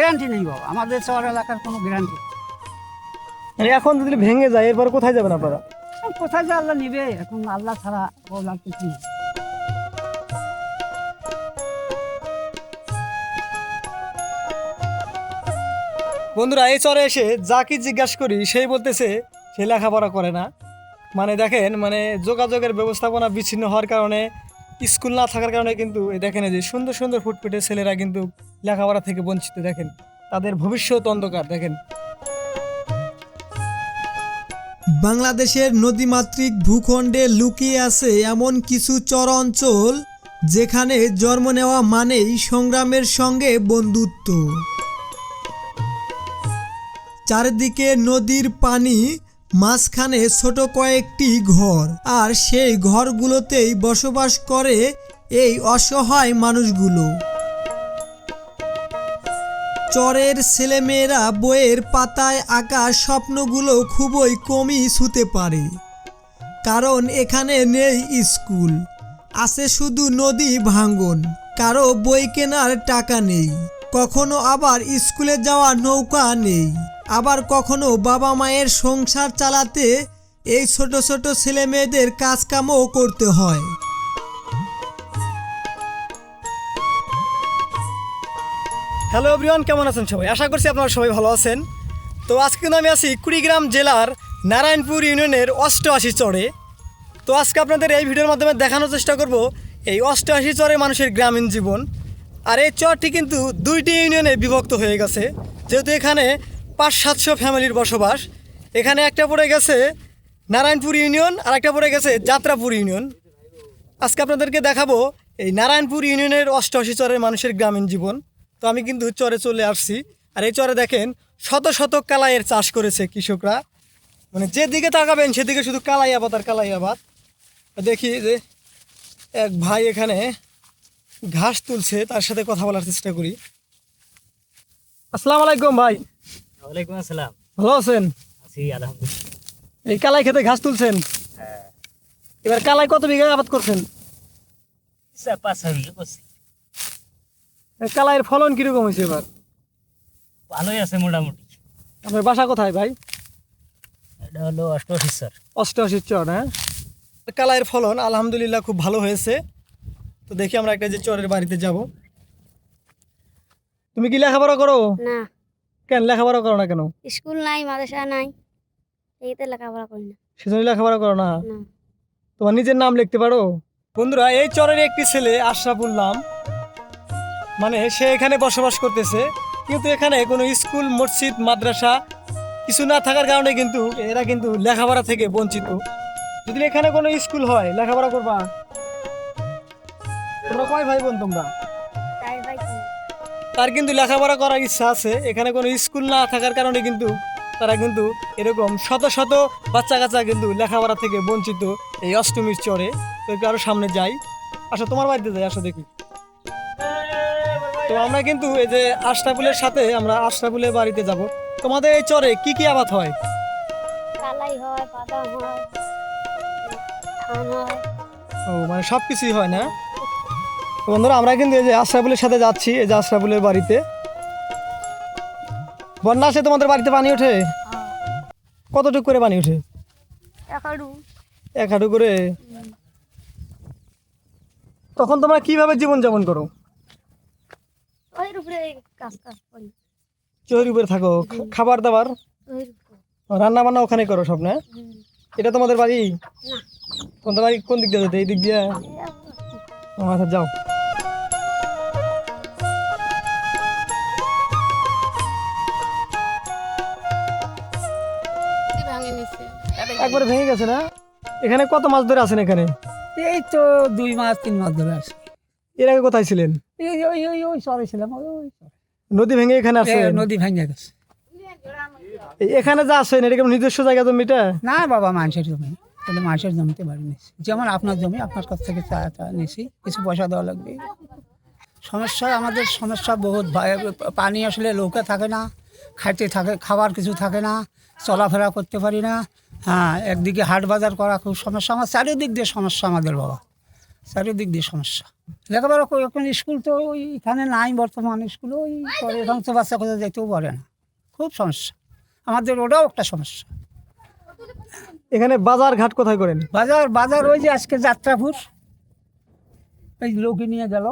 Guarantee নেই বাবা আমাদের শহর এলাকার কোনো গ্যারান্টি মানে এখন যদি ভেঙে যায় এরপর কোথায় যাবেন আপনারা? কোথায় যে আল্লাহ নিবে এখন আল্লাহ ছাড়া বলার কিছু নেই। বন্ধুরা এই চরে এসে যা কি জিজ্ঞাসা করি সেই বলতেছে সে লেখাপড়া করে না। মানে দেখেন মানে যোগাযোগের ব্যবস্থাপনা বিচ্ছিন্ন হওয়ার কারণে স্কুল না থাকার কারণে কিন্তু দেখেন যে সুন্দর সুন্দর ফুটফুটে ছেলেরা কিন্তু লেখাপড়া থেকে বঞ্চিত, দেখেন। তাদের ভবিষ্যৎ অন্ধকার, দেখেন। বাংলাদেশের নদীমাতৃক ভূখণ্ডে লুকিয়ে আছে এমন কিছু চর অঞ্চল যেখানে জন্ম নেওয়া মানেই সংগ্রামের সঙ্গে বন্ধুত্ব। চারিদিকে নদীর পানি মাঝখানে ছোট কয়েকটি ঘর, আর সেই ঘরগুলোতেই বসবাস করে এই অসহায় মানুষগুলো। চরের ছেলেমেয়েরা বইয়ের পাতায় আঁকা স্বপ্নগুলো খুবই কমই ছুতে পারে। কারণ এখানে নেই স্কুল, আছে শুধু নদী ভাঙ্গন, কারও বই কেনার টাকা নেই, কখনো আবার স্কুলে যাওয়ার নৌকা নেই। আবার কখনো বাবা মায়ের সংসার চালাতে এই ছোট ছোট ছেলে মেয়েদের কাজকামও করতে হয়। হ্যালো এভরিওয়ান কেমন আছেন সবাই? আশা করছি আপনারা সবাই ভালো আছেন। তো আজকে কিন্তু আমি আছি কুড়িগ্রাম জেলার নারায়ণপুর ইউনিয়নের অষ্টআশি চরে। তো আজকে আপনাদের এই ভিডিওর মাধ্যমে দেখানোর চেষ্টা করব এই অষ্টআশি চরে মানুষের গ্রামীণ জীবন। আর এই চরটি কিন্তু দুইটি ইউনিয়নে বিভক্ত হয়ে গেছে। যেহেতু এখানে পাঁচ সাতশো ফ্যামিলির বসবাস। এখানে একটা পড়ে গেছে নারায়ণপুর ইউনিয়ন, আর একটা পড়ে গেছে যাত্রাপুর ইউনিয়ন। আজকে আপনাদেরকে দেখাবো এই নারায়ণপুর ইউনিয়নের অষ্টআশি চরের মানুষের গ্রামীণ জীবন। তো আমি কিন্তু চরে চলে আসছি। আর এই চরে দেখেন শত শত কালাইয়ের চাষ করেছে কৃষকরা। মানে যেদিকে তাকাবেন সেদিকে শুধু কালাই আবাদ আর কালাই আবাদ। দেখি যে এক ভাই এখানে ঘাস তুলছে, তার সাথে কথা বলার চেষ্টা করি। আসসালামু আলাইকুম ভাই। ওয়ালাইকুম আসসালাম। ভালো আছেন? আছি আলহামদুলিল্লাহ। এই কালাই খেতে ঘাস তুলছেন? হ্যাঁ। এবার কালাই কত বিঘা আবাদ করছেন? পাঁচ বিঘা করছি। কালাইয়ের ফলন কীরকম হয়েছে এবার? ভালোই আছে মোটামুটি। আপনার বাসা কোথায় ভাই? এটা হলো অষ্টআশি স্যার অষ্টআশি চর হ্যাঁ? কালাইয়ের ফলন আলহামদুলিল্লাহ খুব ভালো হয়েছে। তো দেখি আমরা একটা যে চরের বাড়িতে যাব। তুমি কি লেখাপড়া করো? না। কেন লেখাপড়া করো না কেন? স্কুল নাই মাদ্রাসা নাই এইতে লেখাপড়া করি না। সেজন্য লেখাপড়া করো না? তোমার নিজের নাম লিখতে পারো? বন্ধুরা এই চরের একটি ছেলে আশরাফুল নাম। মানে সে এখানে বসবাস করতেছে কিন্তু এখানে কোনো স্কুল মসজিদ মাদ্রাসা কিছু না থাকার কারণে কিন্তু এরা কিন্তু লেখাপড়া থেকে বঞ্চিত। যদি এখানে কোনো স্কুল হয় লেখাপড়া করবা? তোমরা কয় ভাই বোন তোমরা? তার কিন্তু লেখাপড়া করার ইচ্ছা আছে। এখানে কোনো স্কুল না থাকার কারণে কিন্তু তারা কিন্তু এরকম শত শত বাচ্চা কাচ্চা কিন্তু লেখাপড়া থেকে বঞ্চিত এই অষ্টমীর চরে। তো একটু আরও সামনে যাই। আসো তোমার বাড়িতে যাই আসো দেখি। তো আমরা কিন্তু এই যে আশরাফুলের সাথে আমরা আশরাফুলের বাড়িতে যাব। তোমাদের এই চরে কি কি আবাদ হয়? ও মানে সব কিছুই হয় না? বন্ধুরা আমরা কিন্তু এই যে আশরাফুলের সাথে যাচ্ছি এই যে আশরাফুলের বাড়িতে। বন্যা আসে তোমাদের বাড়িতে পানি ওঠে? কতটুকু করে পানি ওঠে? এক হাঁটু করে? তখন তোমরা কীভাবে জীবন যাপন করো। ওই উপরে থাকো খাবার দাবার? রান্না বান্না ওখানে করো সব না? এটা তোমাদের বাড়ি? তোমাদের বাড়ি কোন দিক দিয়ে যেতে? এই দিক দিয়ে? আচ্ছা যাও। ভাঙে নিছে? একবারে ভেঙে গেছে না? এখানে কত মাছ ধরে আছেন এখানে? এই তো দুই মাস তিন মাস ধরে আসে এর আগে কোথায় ছিলেন? ওই ওই ওই সরে ছিলাম। নদী ভেঙে এখানে এ, আসছেন? নদী ভেঙে গেছে। এই- এখানে যা আসছেন এটা কি নিজস্ব জায়গা জমিটা? না বাবা মানুষের জমি। তাহলে মানুষের জমিতে বাড়ি নিয়েছি যেমন আপনার জমি, আপনার কাছ থেকে নিয়েছি কিছু পয়সা দেওয়া লাগবে। সমস্যা আমাদের সমস্যা বহুত পানি আসলে নৌকা থাকে না খাইতে থাকে, খাবার কিছু থাকে না, চলাফেরা করতে পারি না। হ্যাঁ একদিকে হাট বাজার করা খুব সমস্যা, আমার চারিদিক দিয়ে সমস্যা আমাদের বাবা। চারিদিক দিয়ে সমস্যা। লেখাপড়া এখন স্কুল তো ওই এখানে নাই, বর্তমান স্কুল, ওই করে এখন তো বাচ্চা কোথাও যেতেও পারে না। খুব সমস্যা। আমাদের ওটাও একটা সমস্যা। এখানে বাজার ঘাট কোথায় করেন? বাজার বাজার ওই যে আজকে যাত্রাপুর। এই লোকে নিয়ে গেল।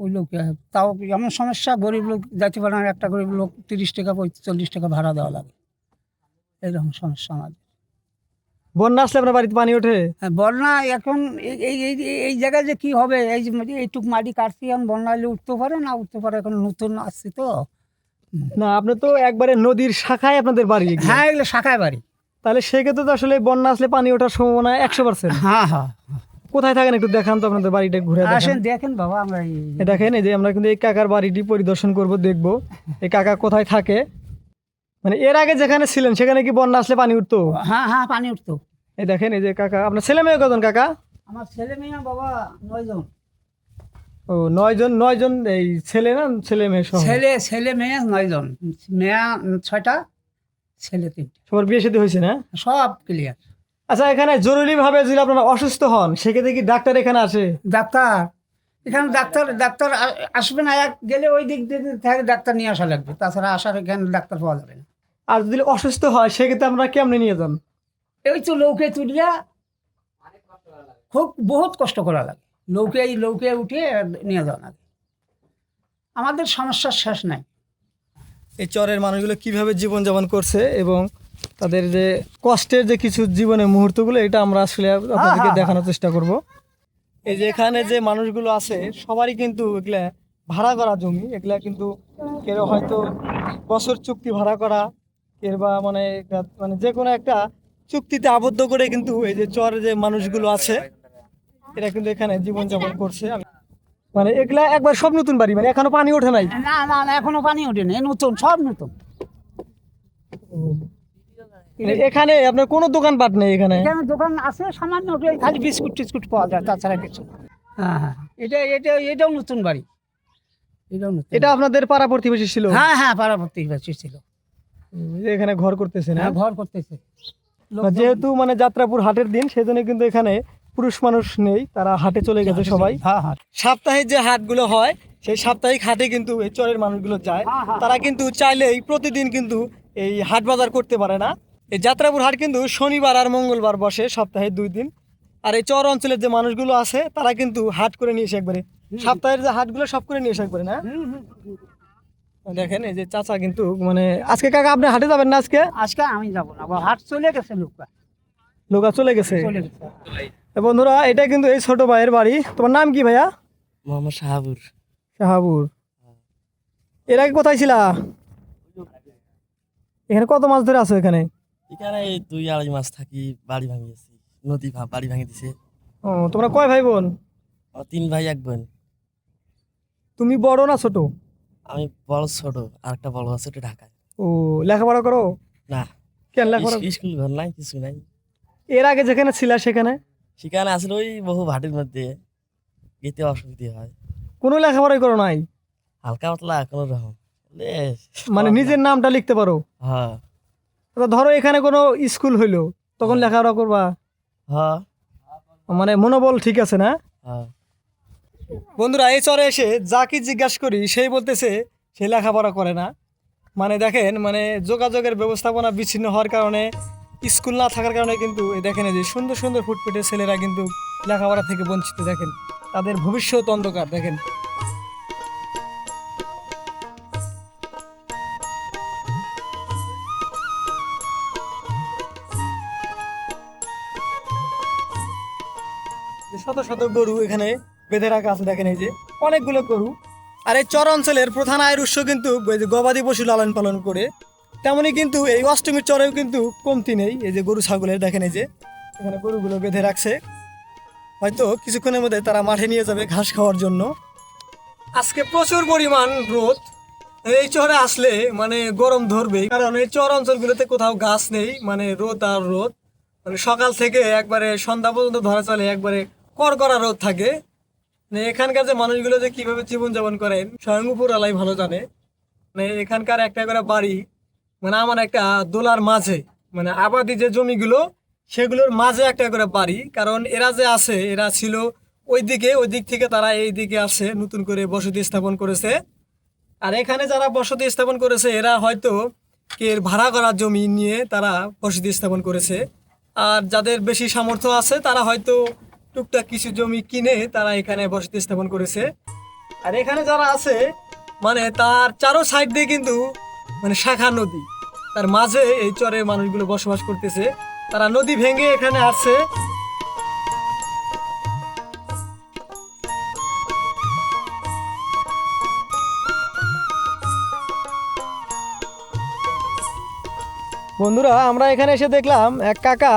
ওই লোকে তাও এমন সমস্যা গরিব লোক যাইতে পারে না একটা গরিব লোক তিরিশ টাকা চল্লিশ টাকা ভাড়া দেওয়া লাগে। এরকম সমস্যা আমাদের। বন্যা আসলে আপনার বাড়িতে পানি ওঠে? হ্যাঁ, বন্যা এখন এই এই এই জায়গায় যে কী হবে এই যে এইটুক মাটি কাটছি এখন বন্যা এলে উঠতে পারে না? উঠতে পারে এখন নতুন আসছে তো। না আপনি তো একবারে নদীর শাখায় আপনাদের বাড়ি। হ্যাঁ এগুলো শাখায় বাড়ি। তাহলে সেক্ষেত্রে তো আসলে বন্যা আসলে পানি ওঠার সম্ভাবনা একশো পার্সেন্ট হ্যাঁ হ্যাঁ। কোথায় থাকেন একটু দেখান তো আপনাদের বাড়িটা ঘুরে আসেন দেখেন বাবা আমরা দেখেন এই যে আমরা কিন্তু এই কাকার বাড়িটি পরিদর্শন করব দেখব এই কাকা কোথায় থাকে। মানে এর আগে যেখানে ছিলেন সেখানে কি বন্যা আসলে পানি উঠতো? হ্যাঁ হ্যাঁ পানি উঠতো। এই দেখেন এই যে কাকা আপনার ছেলে মেয়ে কজন কাকা? আমার ছেলে মেয়ে বাবা নয়জন ও নয় জন নয় জন এই ছেলে না ছেলে মেয়ে ছেলে ছেলে মেয়ে নয়জন মেয়ে ছয়টা ছেলে তিনটে। সবার বিয়ে সাথে হয়েছে না? সব ক্লিয়ার আচ্ছা এখানে জরুরি ভাবে যদি আপনারা অসুস্থ হন সেক্ষেত্রে কি ডাক্তার এখানে আসে? ডাক্তার। এখানে ডাক্তার ডাক্তার আসবে না এক গেলে ওই দিক দিয়ে থেকে ডাক্তার নিয়ে আসা লাগবে। তাছাড়া আসার এখানে ডাক্তার পাওয়া যাবে না। আর যদি অসুস্থ হয় সেক্ষেত্রে আমরা কেমনে নিয়ে যান? ওই তো লৌকে তুলিয়া খুব বহুত কষ্ট করা লাগে। লৌকে এই লৌকে উঠে নিয়ে যাওয়া লাগে। আমাদের সমস্যার শেষ নাই। এই চরের মানুষগুলো কীভাবে জীবনযাপন করছে এবং তাদের যে কষ্টের যে কিছু জীবনের মুহূর্তগুলো এটা আমরা আসলে আপনাদেরকে দেখানোর চেষ্টা করব। এই যে এখানে যে মানুষগুলো আছে সবারই কিন্তু এগুলা ভাড়া করা জমি। এগুলা কিন্তু কেউ হয়তো বছর চুক্তি ভাড়া করা এর বা মানে মানে যে কোনো একটা চুক্তিতে আবদ্ধ করে কিন্তু এই যে চর যে মানুষগুলো আছে এরা কিন্তু এখানে জীবনযাপন করছে। আমি- মানে এগুলা একবার সব নতুন বাড়ি মানে এখনও পানি ওঠে নাই। না না না এখনও পানি ওঠেনি এ নতুন সব নতুন। মানে এখানে আপনার কোনো দোকানপাট নেই এখানে? এখানে দোকান আছে সামান্য খালি বিস্কুট টিস্কুট পাওয়া যায় তাছাড়া কিছু হ্যাঁ হ্যাঁ। এটা এটা এটাও নতুন বাড়ি। এটাও নতুন এটা আপনাদের পাড়া প্রতিবেশী ছিল? হ্যাঁ হ্যাঁ পাড়াপত্তি বাড়ি ছিল। এখানে ঘর করতেছে না? হ্যাঁ ঘর করতেছে। যেহেতু মানে যাত্রাপুর হাটের দিন সেজন্য কিন্তু এখানে পুরুষ মানুষ নেই তারা হাটে চলে গেছে সবাই। হ্যাঁ সাপ্তাহিক যে হাটগুলো হয় সেই সাপ্তাহিক হাটে কিন্তু এই চরের মানুষগুলো যায়। হ্যাঁ, হ্যাঁ। তারা কিন্তু চাইলেই প্রতিদিন কিন্তু এই হাট বাজার করতে পারে না। এই যাত্রাপুর হাট কিন্তু শনিবার আর মঙ্গলবার বসে সপ্তাহে দুই দিন। আর এই চর অঞ্চলের যে মানুষগুলো আছে তারা কিন্তু হাট করে নিয়ে এসে একবারে সপ্তাহের যে হাটগুলো সব করে নিয়ে এসে একবারে না? দেখেন এই যে চাচা কিন্তু মানে আজকে কাকা আপনি হাটে যাবেন না আজকে? আজকে আমি যাব না হাট চলে গেছে লোকটা লোকা চলে গেছে। চলে গেছে। বন্ধুরা এটা কিন্তু এই ছোট ভাইয়ের বাড়ি। তোমার নাম কি ভাইয়া? মোহাম্মদ শাহাবুর। শাহাবুর। এর আগে কোথায় ছিলা? এখানে কত মাছ ধরে আছো এখানে? এখানে দুই আড়াই মাস থাকি বাড়ি ভাঙিয়েছি নদী ভা- বাড়ি ভাঙিয়ে দিছে। ও তোমরা কয় ভাই বোন? তিন ভাই এক বোন। তুমি বড় না ছোট? আমি বড় ছোট আর একটা বড় আছে ওটা ঢাকায়। ও লেখাপড়া করো? না। কেন লেখাপড়া? স্কুল ঘর নাই কিছু নাই। এর আগে যেখানে ছিলা সেখানে? সেখানে আসলে ওই বহু ভাটির মধ্যে যেতে অসুবিধে হয়। কোনো লেখাপড়াই করো নাই? হালকা পাতলা কোনো রকম। মানে নিজের নামটা লিখতে পারো? হ্যাঁ। ধরো এখানে কোনো স্কুল হইল তখন লেখাপড়া করবা? হ্যাঁ। মানে মনোবল ঠিক আছে না? হ্যাঁ। বন্ধুরা এই চরে এসে যা কি জিজ্ঞাসা করি সেই বলতেছে সে লেখাপড়া করে না। মানে দেখেন মানে যোগাযোগের ব্যবস্থাপনা বিচ্ছিন্ন হওয়ার কারণে স্কুল না থাকার কারণে কিন্তু দেখেন যে সুন্দর সুন্দর ফুটফুটে ছেলেরা কিন্তু লেখাপড়া থেকে বঞ্চিত, দেখেন। তাদের ভবিষ্যৎ অন্ধকার, দেখেন। শত শত গরু এখানে বেঁধে রাখা আছে, দেখেন এই যে। অনেকগুলো গরু। আর এই চর অঞ্চলের প্রধান আয়ের উৎস কিন্তু গবাদি পশু লালন পালন করে। তেমনই কিন্তু এই অষ্টমীর চরেও কিন্তু কমতি নেই। এই যে গরু, ছাগলের দেখেন এই যে, এখানে গরুগুলো বেঁধে রাখছে। হয়তো কিছুক্ষণের মধ্যে তারা মাঠে নিয়ে যাবে ঘাস খাওয়ার জন্য। আজকে প্রচুর পরিমাণ রোদ। এই চরে আসলে মানে গরম ধরবেই। কারণ এই চর অঞ্চলগুলোতে কোথাও গাছ নেই মানে রোদ আর রোদ। মানে সকাল থেকে একবারে সন্ধ্যা পর্যন্ত ধরা চলে, একবারে করকরা রোদ থাকে। মানে এখানকার যে মানুষগুলো যে কীভাবে জীবনযাপন করেন স্বয়ং উপরালাই ভালো জানে। মানে এখানকার একটা করে বাড়ি মানে আমার একটা দোলার মাঝে মানে আবাদি যে জমিগুলো, সেগুলোর মাঝে একটা করে বাড়ি। কারণ এরা যে আছে, এরা ছিল ওই দিকে ওই দিক থেকে তারা এই দিকে আসে, নতুন করে বসতি স্থাপন করেছে। আর এখানে যারা বসতি স্থাপন করেছে, এরা হয়তো এর ভাড়া করা জমি নিয়ে তারা বসতি স্থাপন করেছে। আর যাদের বেশি সামর্থ্য আছে, তারা হয়তো টুকটাক কিছু জমি কিনে তারা এখানে বসতি স্থাপন করেছে। আর এখানে যারা আছে মানে তার চারো সাইড দিয়ে কিন্তু মানে শাখা নদী। তার মাঝে এই চরে মানুষগুলো বসবাস করতেছে। তারা নদী ভেঙে এখানে আসছে বন্ধুরা আমরা এখানে এসে দেখলাম এক কাকা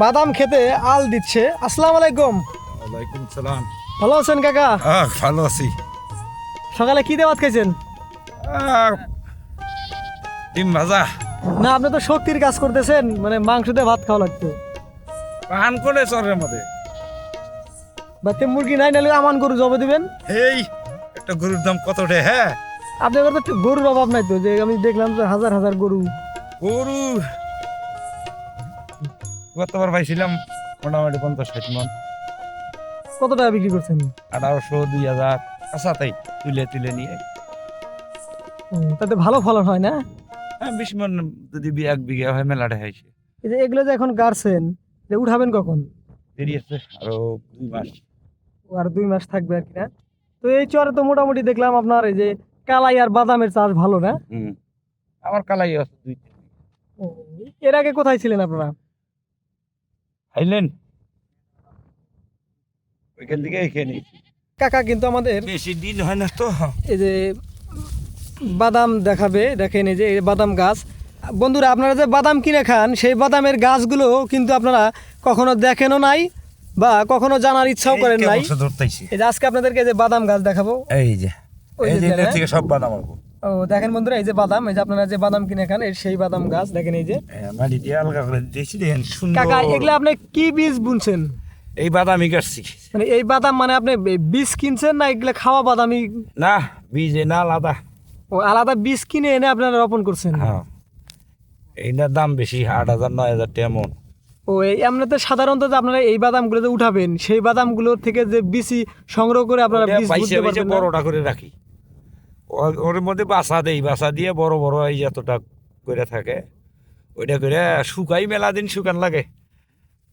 বাদাম খেতে আল দিচ্ছে। আসসালাম আলাইকুম। ওয়ালাইকুম সালাম। ভালো আছেন কাকা? আহ ভালো আছি। সকালে কি দেওয়াত খাইছেন? আহ, ডিম ভাজা? না আপনি তো শক্তির কাজ করতেছেন মানে মাংস দিয়ে ভাত খাওয়া লাগতো। পান করে চরের মধ্যে। বাড়িতে মুরগি নাই নাহলে আমান গরু জবে দিবেন? এই একটা গরুর দাম কত রে হ্যাঁ? আপনার তো একটু গরুর অভাব নাই তো যে আমি দেখলাম যে হাজার হাজার গরু। গরু? গতবার পাইছিলাম মোটামুটি পঞ্চাশ ষাট মন। কত টাকা বিক্রি করছেন? আঠারোশো দুই হাজার আচ্ছা তাই তুলে তুলে নিয়ে। তাতে ভালো ফলন হয় না? বিশ মন যদি বি- এক বিঘা হয় মেলাটা হয়েছে। এই যে এগুলো যে এখন গাড়ছেন যে উঠাবেন কখন? দেরি আছে আরও দুই মাস। ও আর দুই মাস থাকবে আর কি না? তো এই চরে তো মোটামুটি দেখলাম আপনার এই যে কালাই আর বাদামের চাষ ভালো না? হুম। আমার কালাই আছে দুই এর আগে কোথায় ছিলেন আপনারা? খাইলেন? ওইখান থেকে এখানে। কাকা কিন্তু আমাদের বেশি দিন হয় না তো। এই যে বাদাম দেখাবে দেখেন এই যে এই বাদাম গাছ। বন্ধুরা আপনারা যে বাদাম কিনে খান সেই বাদামের গাছগুলো কিন্তু আপনারা কখনো দেখেনও নাই বা কখনো জানার ইচ্ছাও করেন নাই। এই যে আজকে আপনাদেরকে যে বাদাম গাছ দেখাবো। এই যে এই যে থেকে সব বাদাম ও দেখেন বন্ধুরা এই যে বাদাম এই যে আপনারা যে বাদাম কিনে খান এই সেই বাদাম গাছ দেখেন এই যে। আলগা করে দিয়েছি দেখেন সুন্দর। কাকা এগুলো আপনি কি বীজ বুনছেন? এই বাদামই কাটছি। মানে এই বাদাম মানে আপনি বীজ কিনছেন না এগুলো খাওয়া বাদামই? না বীজে না আলাদা। ও আলাদা বীজ কিনে এনে আপনারা রোপণ করছেন? হ্যাঁ। এইটার দাম বেশি আট হাজার নয় হাজার টাকা ও এই এমনিতে সাধারণত যে আপনারা এই বাদামগুলো যে উঠাবেন সেই বাদামগুলোর থেকে যে বিচি সংগ্রহ করে আপনারা বীজ পাইছে পারবেন বড়টা করে রাখি। ওর মধ্যে বাসা দেই বাসা দিয়ে বড় বড় এই যতটা করে থাকে ওইটা করে শুকাই মেলা দিন শুকান লাগে।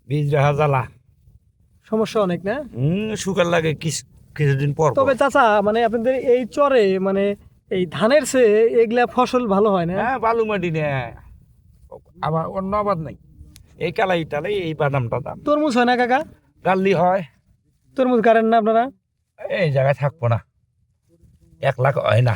বীজ রাখা জ্বালা। সমস্যা অনেক না? হুম শুকান লাগে কিছু কিছুদিন পর। তবে চাচা মানে আপনাদের এই চরে মানে এই ধানের সে এগুলা ফসল ভালো হয় না? হ্যাঁ বালু মাটি নে। আবার অন্য আবাদ নাই। এই কালাই টালাই এই বাদামটা দাম তরমুজ হয় না কাকা? গাল্লি হয়। তরমুজ কারেন না আপনারা? এই জায়গায় থাকব না। এক লাখ হয় না।